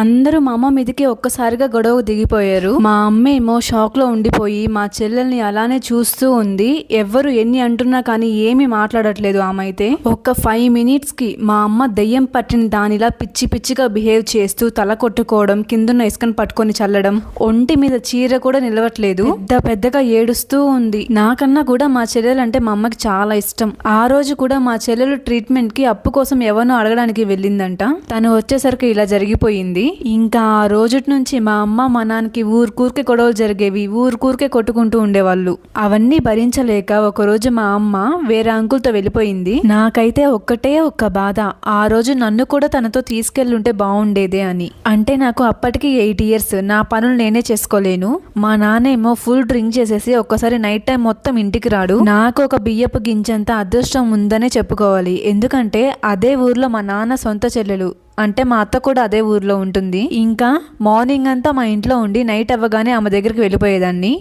అందరూ మా అమ్మ మీదకి ఒక్కసారిగా గొడవ దిగిపోయారు. మా అమ్మ ఏమో షాక్లో ఉండిపోయి మా చెల్లెల్ని అలానే చూస్తూ ఉంది. ఎవ్వరు ఎన్ని అంటున్నా కానీ ఏమీ మాట్లాడట్లేదు ఆమె అయితే. ఒక్క ఫైవ్ మినిట్స్కి మా అమ్మ దెయ్యం పట్టిన దానిలా పిచ్చి పిచ్చిగా బిహేవ్ చేస్తూ తల కొట్టుకోవడం కిందున్న ఇసుకను పట్టుకొని చల్లడం ఒంటి మీద చీర కూడా నిలవట్లేదు. పెద్ద పెద్దగా ఏడుస్తూ ఉంది. నాకన్నా కూడా మా చెల్లెలు అంటే మా అమ్మకి చాలా ఇష్టం. ఆ రోజు కూడా మా చెల్లెలు ట్రీట్మెంట్కి అప్పు కోసం ఎవరినో అడగడానికి వెళ్ళిందంట. తను వచ్చేసరికి ఇలా జరిగిపోయింది. ఇంకా ఆ రోజుటి నుంచి మా అమ్మ మా నాన్నకి ఊరికూరికే గొడవలు జరిగేవి ఊరికూరికే కొట్టుకుంటూ ఉండేవాళ్ళు. అవన్నీ భరించలేక ఒకరోజు మా అమ్మ వేరే అంకుల్తో వెళ్ళిపోయింది. నాకైతే ఒక్కటే ఒక్క బాధ ఆ రోజు నన్ను కూడా తనతో తీసుకెళ్ళుంటే బాగుండేదే అని. అంటే నాకు అప్పటికి ఎయిట్ ఇయర్స్ నా పనులు నేనే చేసుకోలేను. మా నాన్న ఏమో ఫుల్ డ్రింక్ చేసేసి ఒక్కసారి నైట్ టైం మొత్తం ఇంటికి రాడు. నాకు ఒక బియ్యపు గింజంత అదృష్టం ఉందనే చెప్పుకోవాలి. ఎందుకంటే అదే ఊర్లో మా నాన్న సొంత చెల్లెలు. అంటే మా అత్త కూడా అదే ఊర్లో ఉంటుంది. ఇంకా? మార్నింగ్ అంతా మా ఇంట్లో ఉండి నైట్ అవ్వగానే ఆమె దగ్గరికి వెళ్ళిపోయేదాన్ని.